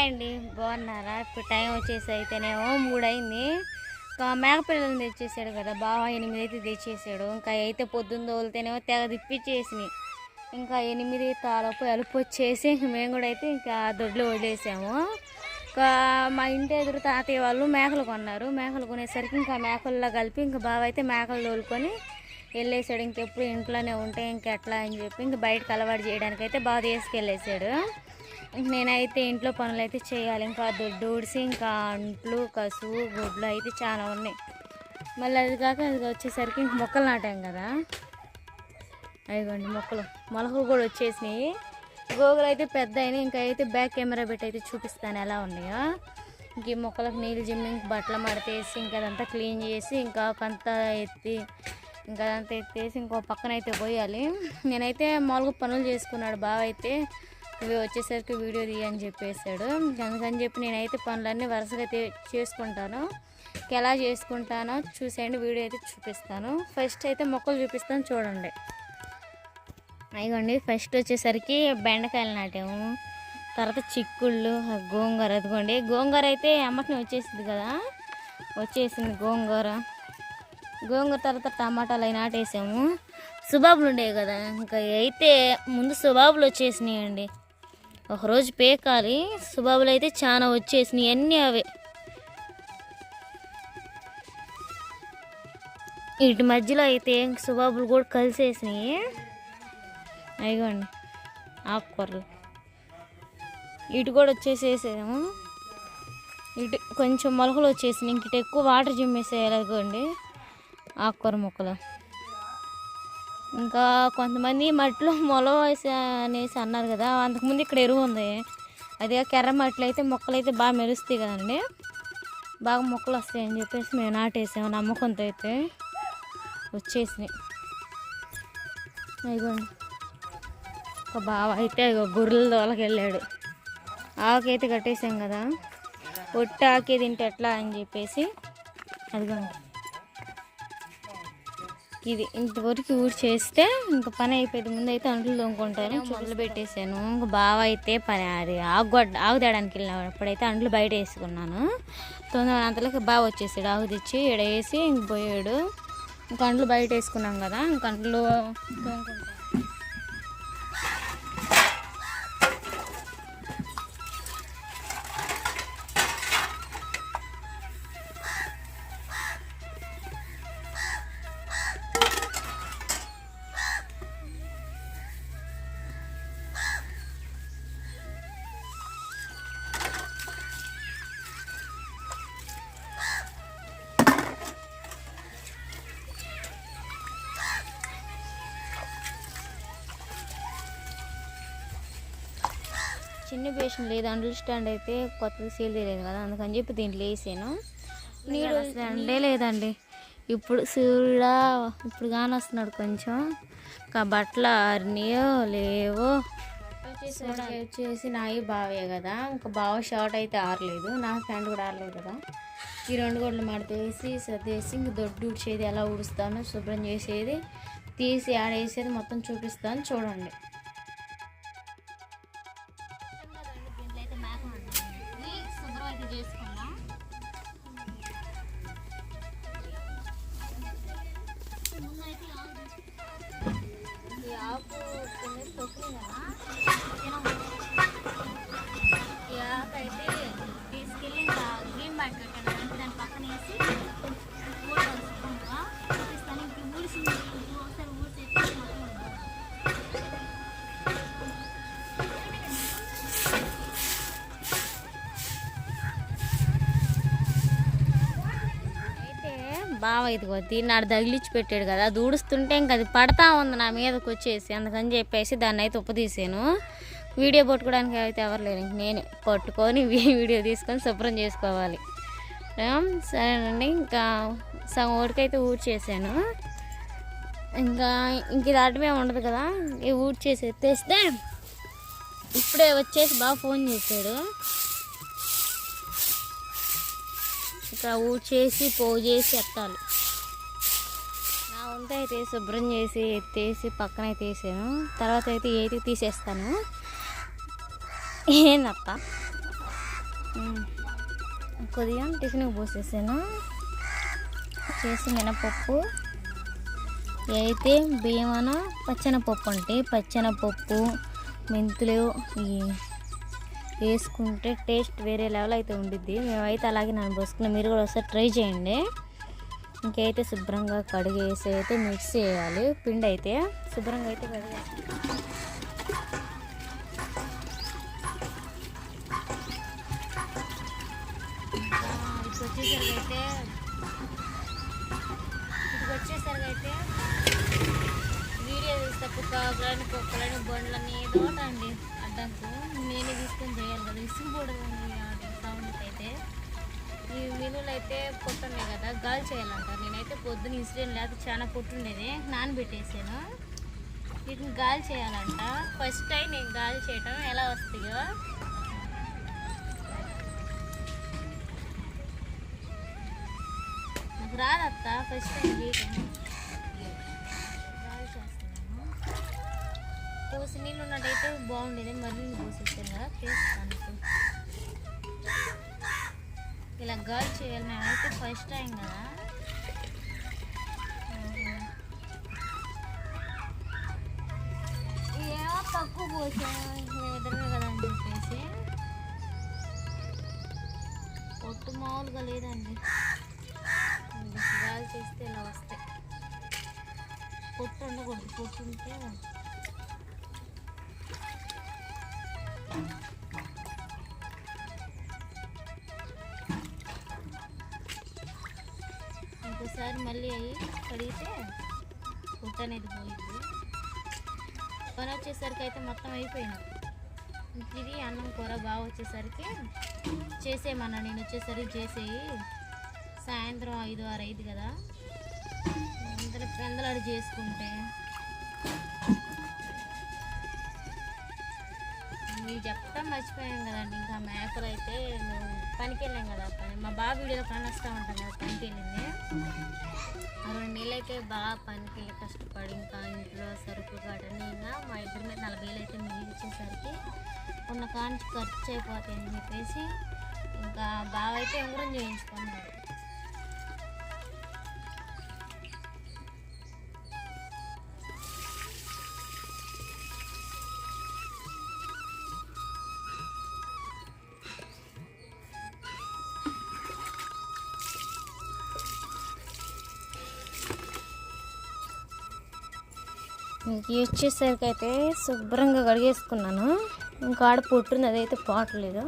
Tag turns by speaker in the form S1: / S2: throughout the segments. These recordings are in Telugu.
S1: హాయ్ అండి. బాగున్నారా? ఇప్పుడు టైం వచ్చేసి అయితేనేమో మూడు అయింది ఇంకా మేకపిల్లలు తెచ్చేసాడు కదా బాగా ఎనిమిది అయితే తెచ్చేసాడు. ఇంకా అయితే పొద్దున్న తోలితేనేమో తెగ తిప్పించేసినాయి ఇంకా ఎనిమిది తాలపు అలుపు వచ్చేసి మేము కూడా అయితే ఇంకా దొడ్లు వదిలేసాము. ఇంకా మా ఇంటి ఎదురు తాతయ్య వాళ్ళు మేకలు కొన్నారు. మేకలు కొనేసరికి ఇంకా మేకల్లో కలిపి ఇంకా బావ అయితే మేకలు తోలుకొని వెళ్ళేసాడు. ఇంకెప్పుడు ఇంట్లోనే ఉంటే ఇంకెట్లా అని చెప్పి ఇంక బయటకు అలవాటు చేయడానికి అయితే బాగా తీసుకెళ్ళేసాడు. నేనైతే ఇంట్లో పనులు అయితే చేయాలి. ఇంకా దొడ్డు ఊడిసి ఇంకా అంట్లు కసువు గుడ్లు అయితే చాలా ఉన్నాయి. మళ్ళీ అది కాక అది వచ్చేసరికి ఇంక మొక్కలు నాటాం కదా. అదిగోండి మొక్కలు. మొలకలు కూడా వచ్చేసినాయి. గోగులు అయితే పెద్ద అయినాయి. ఇంకా అయితే బ్యాక్ కెమెరా పెట్టి అయితే చూపిస్తాను ఎలా ఉన్నాయో. ఇంక ఈ మొక్కలకు నీళ్ళు జిమ్మి ఇంక బట్టలు మడతేసి ఇంకా అదంతా క్లీన్ చేసి ఇంకా కొంత ఎత్తి ఇంకా అదంతా ఎత్తేసి ఇంకో పక్కన అయితే పోయాలి. నేనైతే మామూలుగా పనులు చేసుకున్నాడు బావ అయితే. ఇవి వచ్చేసరికి వీడియో తీయని చెప్పేశాడు. అందుకని చెప్పి నేనైతే పనులన్నీ వరుసగా చేసుకుంటాను. ఎలా చేసుకుంటానో చూసేయండి వీడియో అయితే చూపిస్తాను. ఫస్ట్ అయితే మొక్కలు చూపిస్తాను చూడండి. అయిగోండి ఫస్ట్ వచ్చేసరికి బెండకాయలు నాటాము. తర్వాత చిక్కుళ్ళు గోంగూర అదిగోండి. గోంగూర అయితే అమ్మటిని వచ్చేసింది కదా. వచ్చేసింది గోంగూర. గోంగూర తర్వాత టమాటాలు అవి నాటేసాము. సుబాబులు ఉండేవి కదా. ఇంకా అయితే ముందు సుబాబులు వచ్చేసినాయండి. ఒకరోజు పేకాలి సుబాబులు అయితే చాలా వచ్చేసినాయి అన్నీ అవే. వీటి మధ్యలో అయితే సుబాబులు కూడా కలిసేసినాయి. అయిగోండి ఆకుకూరలు. ఇటు కూడా వచ్చేసేసాము. ఇటు కొంచెం మొలకలు వచ్చేసినాయి ఇంకటి ఎక్కువ వాటర్ జిమ్మేసేయాలి అదిగోండి ఆకుకూర మొక్కలు. ఇంకా కొంతమంది మట్టిలో మొల వేసి అనేసి అన్నారు కదా అంతకుముందు ఇక్కడ ఎరువు ఉంది. అదే కెర్ర మట్టిలో అయితే మొక్కలు అయితే బాగా మెరుస్తాయి కదండి. బాగా మొక్కలు వస్తాయని చెప్పేసి మేము నాటేసాము నమ్మకంతో అయితే వచ్చేసినాయి. ఇదిగోండి. ఒక బావ అయితే గొర్రెల దోలకి వెళ్ళాడు. ఆకైతే కట్టేసాం కదా ఒట్టి ఆకే తింటే ఎట్లా అని చెప్పేసి అదిగోండి. ఇది ఇంతవరకు ఊడి చేస్తే ఇంకా పని అయిపోయింది. ముందు అయితే అంట్లు తోముకుంటాను మొదలు పెట్టేశాను. ఇంకా బావ అయితే పని అది ఆగుగొడ్డ ఆగు తేడానికి వెళ్ళినప్పుడైతే అంట్లు బయట వేసుకున్నాను. తొందర అంతలోకి బాగా వచ్చేసాడు. ఆగు తెచ్చి ఇక్కడ వేసి ఇంక పోయాడు. ఇంక అంట్లు బయట వేసుకున్నాం కదా ఇంక అంట్లు తోముకుంటాను బేషన్ లేదు అండర్ స్టాండ్ అయితే కొత్తది సేల్ తెలియదు కదా అందుకని చెప్పి దీంట్లో వేసాను నీడు స్టాండే లేదండి. ఇప్పుడు సూర్యుడా ఇప్పుడు కానీ వస్తున్నాడు కొంచెం. ఇంకా బట్టలు ఆరినాయో లేవో? వచ్చేసి నాయి బావే కదా ఇంకా బావ షార్ట్ అయితే ఆరలేదు నా ప్యాంట్ కూడా ఆరలేదు కదా. ఈ రెండు గొడ్లు మడతేసి సర్దేసి ఇంక దొడ్డు ఊడ్చేది ఎలా ఊడుస్తానో శుభ్రం చేసేది తీసి ఆడేసేది మొత్తం చూపిస్తాను చూడండి. ఇదిగో దీన్ని ఆడ తగిలిచ్చి పెట్టాడు కదా అది ఊడుస్తుంటే ఇంకా అది పడతా ఉంది నా మీదకి వచ్చేసి. అందుకని చెప్పేసి దాన్ని అయితే ఉప్పదీసాను. వీడియో పట్టుకోవడానికి అయితే ఎవరు లేరు ఇంక నేనే. పట్టుకొని వీడియో తీసుకొని శుభ్రం చేసుకోవాలి. సరేనండి ఇంకా సగం ఓడికైతే ఊడ్చేసాను. ఇంకా ఇంక దాటమే ఉండదు కదా ఈ ఊడ్చేసి ఎత్తేస్తే ఇప్పుడే వచ్చేసి బాగా ఫోన్ చేశాడు. ఇక్కడ ఊడ్చేసి పోజేసి చేసి ఎత్తాలి. అంతా అయితే శుభ్రం చేసి ఎత్తేసి పక్కన అయితే వేసాను. తర్వాత అయితే ఏది తీసేస్తాను? ఏందక్క కొద్దిగా టిఫిన్కి పోసేసాను. చేసి మినపప్పు అయితే బియ్యమన పచ్చనపప్పు అంటే పచ్చనపప్పు మెంతులు వేసుకుంటే టేస్ట్ వేరే లెవెల్ అయితే ఉండిద్ది. మేమైతే అలాగే నన్ను పోసుకున్నాం. మీరు కూడా ఒకసారి ట్రై చేయండి. ఇంకైతే శుభ్రంగా కడిగేసి అయితే మిక్స్ చేయాలి. పిండి అయితే శుభ్రంగా అయితే కడిగేసి ఇప్పుడు వచ్చేసరికి అయితే ఇప్పుడు వచ్చేసరికి అయితే వీడియో తీస్తే కుక్కలని కుక్కలని బండ్లని ఏదో ఒకటి అండి అడ్డంకు నేనే తీసుకొని చేయాలి కదా ఇసుకుపోవడం సౌండ్ ఈ మినులు అయితే పొట్టున్నాయి కదా గాలి చేయాలంట. నేనైతే పొద్దున ఇన్సిడెంట్ లేకపోతే చాలా పొట్టుండేది నానబెట్టేసాను. వీటిని గాలి చేయాలంట. ఫస్ట్ టైం నేను గాలి చేయటం ఎలా వస్తాయో. నాకు రాదత్త ఫస్ట్ టైం చేయటం. గాలి చేస్తున్నాను. పోసి నీళ్ళు ఉన్నట్టయితే బాగుండేది మళ్ళీ పోసేసాను కదా చేస్తాను ఇలా గర్ల్ చేయాలి మేమైతే ఫస్ట్ టైం కదా. ఏమో తక్కువ పోసాము మేమిద్దరమే కదా అని చెప్పేసి. పొట్టు మామూలుగా లేదండి. గాలి చేస్తే ఇలా వస్తాయి. పొట్టు ఉండకూడదు పొట్టు ఉంటే ఉన్నాయి కడిగితే పొట్టు అనేది పోయింది. పని వచ్చేసరికి అయితే మొత్తం అయిపోయినాం. ఇది అన్నం కూర బాగా వచ్చేసరికి చేసేయమన్నా. నేను వచ్చేసరికి చేసేయి. సాయంత్రం ఐదు ఆరు అయింది కదా. అందరూ పెందలాడు చేసుకుంటే. మీరు చెప్తా మర్చిపోయాం కదండి. ఇంకా మేకలు అయితే మేము పనికి వెళ్ళాం కదా పని మా బాబు వీడియోలో పని వస్తూ ఉంటాం కదా పనికి వెళ్ళింది రెండు నెలలు అయితే బాగా పనికి వెళ్ళి కష్టపడి ఇంకా ఇంట్లో సరుకు కాటని ఇంకా మా ఇద్దరి మీద నలభై వేలు అయితే మిగిలి ఇచ్చేసరికి ఉన్న కాంచి ఖర్చు అయిపోతాయని చెప్పేసి ఇంకా బావ అయితే ఉంగరం చేయించుకున్నాడు. ఇంక వచ్చేసరికి అయితే శుభ్రంగా కడిగేసుకున్నాను. ఇంకా ఆడ పుట్టింది అదైతే పోవట్లేదు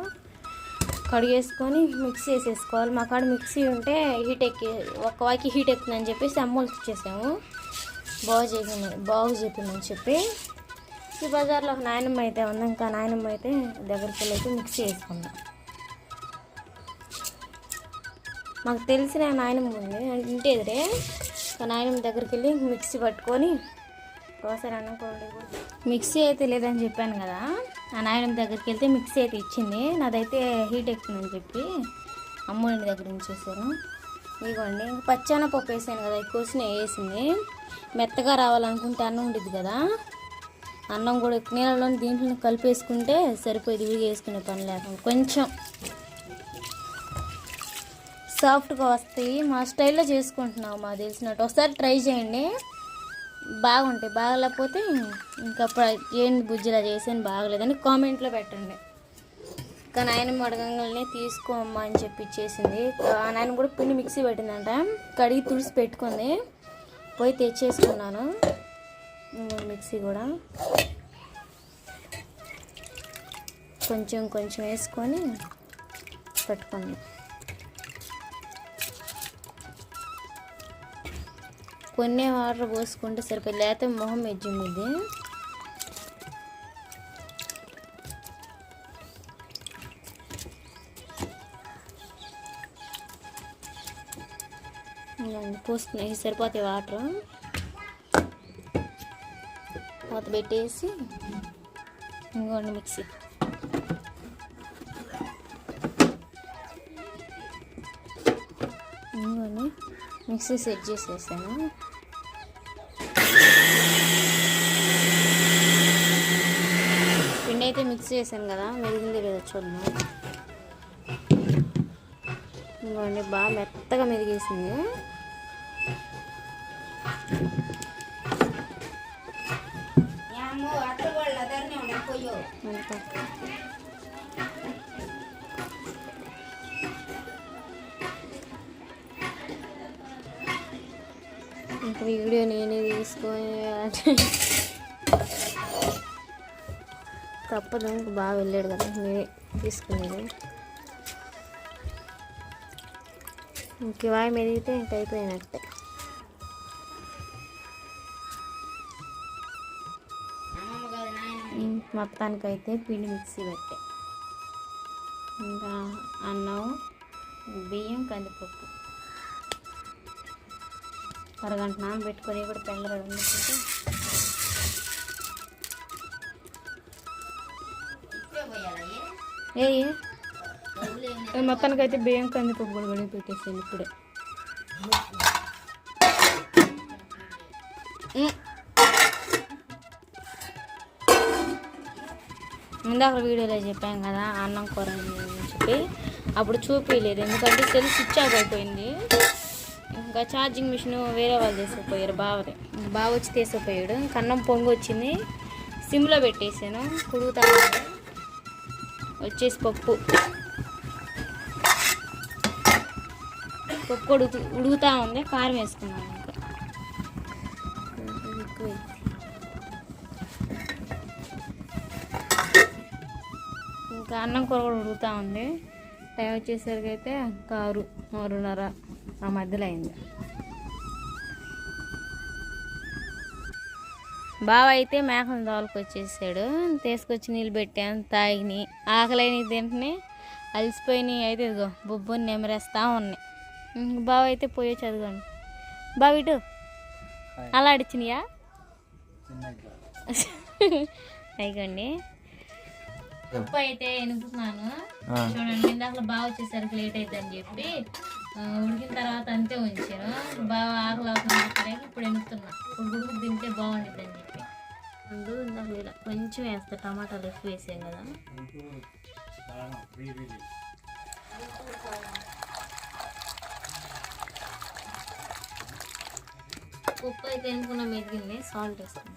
S1: కడిగేసుకొని మిక్సీ వేసేసుకోవాలి. మా కాడ మిక్సీ ఉంటే హీట్ ఎక్కి ఒక వాకి హీట్ ఎక్కుతుందని చెప్పేసి అమ్మోళ్ళకి ఇచ్చేసాము బాగు చేసింది బాగు చెప్పిందని చెప్పి. ఈ బజార్లో ఒక నాయనమ్మ అయితే ఉంది. ఇంకా నాయనమ్మ అయితే దగ్గరికి వెళ్ళి అయితే మిక్సీ వేసుకుందాం. మాకు తెలిసిన నాయనమ్మ ఉంది. ఇంటి ఎదురే. ఇంకా నాయనమ్మ దగ్గరికి వెళ్ళి మిక్సీ పట్టుకొని ఒకసారి అనుకోండి మిక్సీ అయితే లేదని చెప్పాను కదా ఆ నాయన దగ్గరికి వెళ్తే మిక్సీ అయితే ఇచ్చింది. నాదైతే హీట్ ఎక్కుతుందని చెప్పి అమ్మోడి దగ్గర నుంచి వేసాను ఇదిగోండి ఇంక పచ్చాన పప్పు వేసాను కదా ఎక్కువసిన వేసింది. మెత్తగా రావాలనుకుంటే అన్నం ఉండేది కదా అన్నం కూడా నీళ్ళలో దీంట్లో కలిపేసుకుంటే సరిపోయేది విడిగా వేసుకునే పని లేకుండా కొంచెం సాఫ్ట్గా వస్తాయి. మా స్టైల్లో చేసుకుంటున్నాం మాకు తెలిసినట్టు. ఒకసారి ట్రై చేయండి. బాగుంటాయి. బాగలేకపోతే ఇంకా ఏంటి బుజ్జిలా చేసాను బాగలేదని కామెంట్లో పెట్టండి. కానీ ఆయన అడగంగానే తీసుకోమ్మా అని చెప్పి ఇచ్చేసింది. ఆయన నాయన కూడా పిండి మిక్సీ పెట్టిందంట. కడిగి తుడిసి పెట్టుకుంది. పోయి తెచ్చేసుకున్నాను. మిక్సీ కూడా. కొంచెం కొంచెం వేసుకొని పెట్టుకుంది. కొన్ని వాటర్ పోసుకుంటే సరిపోయి లేకపోతే మొహం ఎజ్జింది పోసుకున్నాయి సరిపోతాయి వాటర్. మూత పెట్టేసి ఇంకోండి మిక్సీ. ఇంకోండి మిక్సీ సెట్ చేసేసాను పిండి అయితే మిక్స్ చేశాను కదా మెరిగింది లేదో చూద్దాం ఇంకోండి బాగా మెత్తగా మెదిగేసింది ఇంకా వీడియో నేనే తీసుకొని తప్పదు ఇంక బాగా వెళ్ళాడు కదా నేనే తీసుకునేది ఇంక వాయి ఎదిగితే ఇంక అయిపోయినట్టే. మొత్తానికి మొత్తానికైతే పిండి మిక్సీ పెట్టే. ఇంకా అన్నం బియ్యం కందిపప్పు. అరగంట నానబెట్టుకొని కూడా పెంగరాడు ఏ మొత్తానికి
S2: మొత్తానికైతే బియ్యం కందిపప్పు కూడా కూడా పెట్టేసాను ఇప్పుడే.
S1: ఇందాక వీడియోలో చెప్పాం కదా అన్నం కూర అని చెప్పి. అప్పుడు చూపించలేదు ఎందుకంటే సెల్ స్విచ్ ఆఫ్ అయిపోయింది. ఇంకా ఛార్జింగ్ మిషన్ వేరే వాళ్ళు తీసుకుపోయారు బావది. బావ వచ్చి తీసుకుపోయాడు కన్నం అన్నం పొంగు వచ్చింది సిమ్లో పెట్టేసాను కుడుగుతా వచ్చేసి పప్పు. పప్పు ఉడుకు ఉడుకుతా ఉంది కారం వేసుకున్నాను ఇంకా. ఇంకా అన్నం కూర కూడా ఉడుకుతా ఉంది. టైం వచ్చేసరికి అయితే కారు ఆరున్నర ఆ మధ్యలో అయింది. బావ అయితే మేకను తోలుకు వచ్చేసాడు తీసుకొచ్చి నీళ్ళు పెట్టాను తాగిని. ఆకలిని తింటని అలసిపోయినాయి అయితే ఇదిగో బొబ్బుని నెమరేస్తా ఉన్నాయి. బావ అయితే పోయే చదవండి బావ ఇటు. అలా అడిచినాయా? అయిగండి. ఉప్పు అయితే ఎనుకుతున్నాను చూడండి ఇందాక బాగా వచ్చేసరికి లేట్ అవుతుందని చెప్పి ఆ, ఉడికిన తర్వాత అంతే ఉంచాను. బాగా ఆకలి అవుతుంది ఇప్పుడు ఎనుకుతున్నా ఇప్పుడు తింటే బాగుంటుంది అని చెప్పి. అందు ఇందాక ఇలా కొంచెం వేస్తా టమాటాలు ఎక్కువ వేసాం కదా. ఉప్పు అయితే అనుకున్న మెదిగింది సాల్ట్ వేస్తాను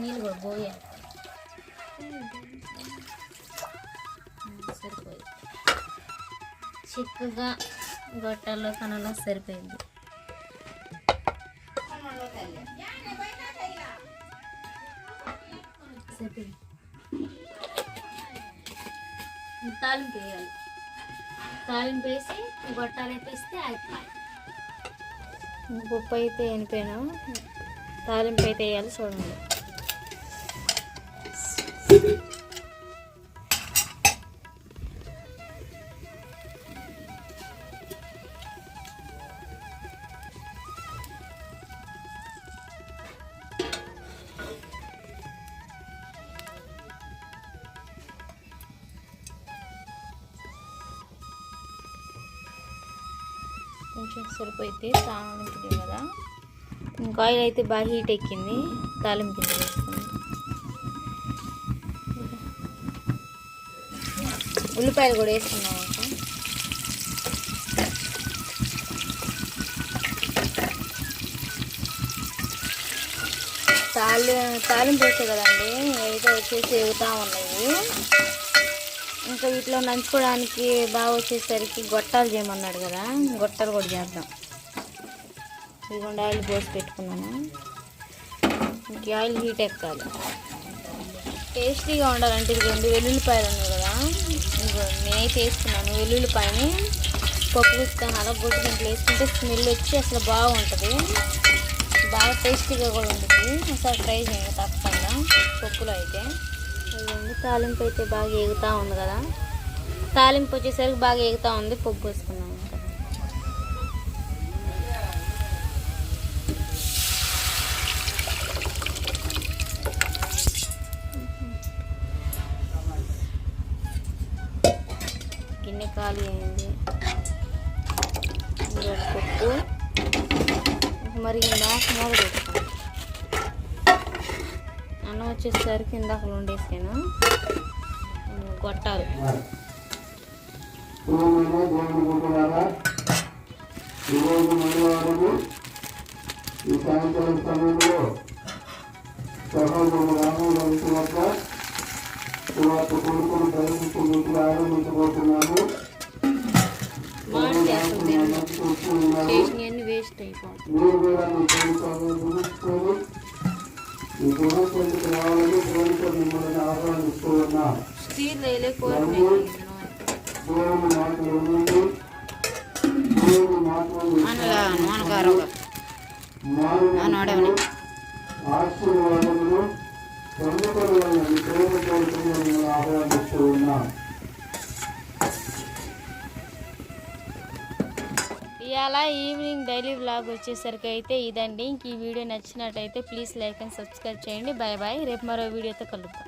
S1: నీళ్ళు కూడా పోయాలి. సరిపోయింది. చిక్కగా గొట్టల్లో కనలో సరిపోయింది. తాలింపు వేయాలి. తాలింపు వేసి గొట్టాలు అయితే అయిపోయి పప్పు అయితే ఎనిపోయాను తాలింపు అయితే వేయాలి చూడండి. కొంచెం సరిపోయితే తాలింపు కదా. ఇంకా ఆయిల్ అయితే బాగా హీట్ ఎక్కింది. తాలింపు ఉల్లిపాయలు కూడా వేసుకున్నాం ఇంకా. తాలి తాలింపు వేసే కదండి అయితే వచ్చేసి ఎగుతూ ఉన్నాయి. ఇంకా వీటిలో నంచుకోవడానికి బాగా వచ్చేసరికి గొట్టాలు చేయమన్నాడు కదా గొట్టాలు కూడా చేద్దాం. ఇదిగోండి ఆయిల్ పోసి పెట్టుకున్నాను. ఇంక ఆయిల్ హీట్ ఎక్కాలి. టేస్టీగా ఉండాలంటే ఇది రెండు వెల్లుల్లిపాయలు ఉన్నాయి కదా. ఇంకో నేనైతే వేసుకున్నాను వెల్లుల్లిపాయని. పప్పు ఇస్తాను అలా గొడ్డు దీంట్లో వేసుకుంటే స్మెల్ వచ్చి అసలు బాగుంటుంది. బాగా టేస్టీగా కూడా ఉంటుంది ఒకసారి ట్రై చేయండి తప్పకుండా పప్పులో అయితే. తాలింపు అయితే బాగా ఎగుతూ ఉంది కదా. తాలింపు వచ్చేసరికి బాగా ఎగుతూ ఉంది పప్పు వేసుకున్నాం వండేసాను
S3: బిడ్డలారా, ఈరోజు మంగళవారము ఈ సాయంకాలం సమయంలో సహోదరుడు రామోదరు వద్ద సువార్త కొడుకును ప్రవేశించేందుకు ఆరంభించబోతున్నాము మీరు కూడా మీ ఈ గుణపందుకు రావాలని దేవునితో ఆహ్వానిస్తూ ఉన్నాం దేవుని దేవుని మిమ్మల్ని ఆహ్వానిస్తూ ఉన్నాం
S1: ఇవాళ ఈవినింగ్ డైలీ బ్లాగ్ వచ్చేసరికి అయితే ఇదండి. ఇంక ఈ వీడియో నచ్చినట్టయితే ప్లీజ్ లైక్ అండ్ సబ్స్క్రైబ్ చేయండి. Bye bye. రేపు మరో వీడియోతో కలుద్దాం.